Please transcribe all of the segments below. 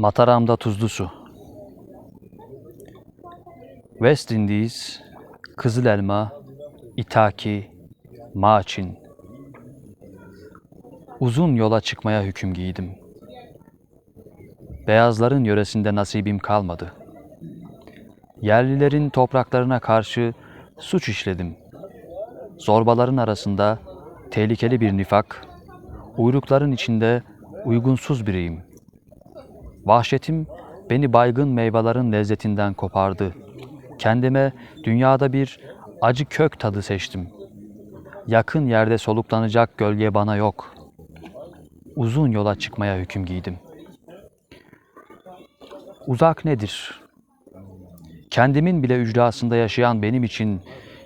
Mataramda tuzlu su. West Indies, Kızıl Elma, Itaki, Maçin. Uzun yola çıkmaya hüküm giydim. Beyazların yöresinde nasibim kalmadı. Yerlilerin topraklarına karşı suç işledim. Zorbaların arasında tehlikeli bir nifak, uyrukların içinde uygunsuz biriyim. Vahşetim beni baygın meyvelerin lezzetinden kopardı. Kendime dünyada bir acı kök tadı seçtim. Yakın yerde soluklanacak gölge bana yok. Uzun yola çıkmaya hüküm giydim. Uzak nedir? Kendimin bile ücrasında yaşayan benim için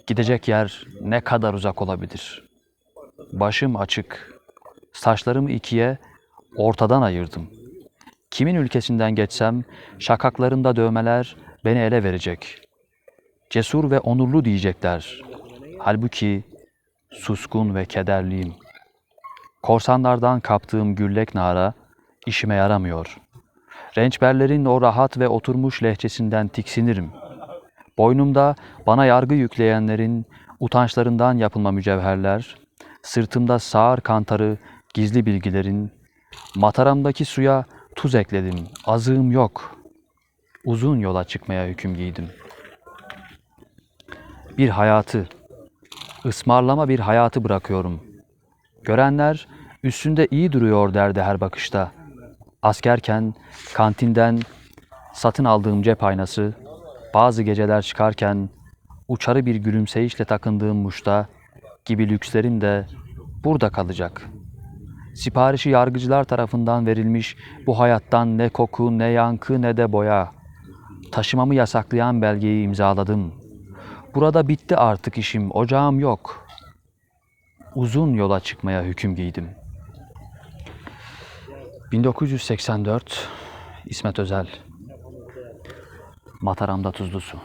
gidecek yer ne kadar uzak olabilir? Başım açık, saçlarımı ikiye ortadan ayırdım. Kimin ülkesinden geçsem şakaklarında dövmeler beni ele verecek. Cesur ve onurlu diyecekler. Halbuki suskun ve kederliyim. Korsanlardan kaptığım güllek nara işime yaramıyor. Rençberlerin o rahat ve oturmuş lehçesinden tiksinirim. Boynumda bana yargı yükleyenlerin utançlarından yapılma mücevherler, sırtımda sağır kantarı gizli bilgilerin, mataramdaki suya tuz ekledim, azığım yok. Uzun yola çıkmaya hüküm giydim. Bir hayatı, ısmarlama bir hayatı bırakıyorum. Görenler üstünde iyi duruyor derdi her bakışta. Askerken kantinden satın aldığım cep aynası, bazı geceler çıkarken uçarı bir gülümseyişle takındığım muşta gibi lükslerim de burada kalacak. Siparişi yargıcılar tarafından verilmiş bu hayattan ne koku, ne yankı, ne de boya. Taşımamı yasaklayan belgeyi imzaladım. Burada bitti artık işim, ocağım yok. Uzun yola çıkmaya hüküm giydim. 1984 İsmet Özel Mataramda tuzlu su.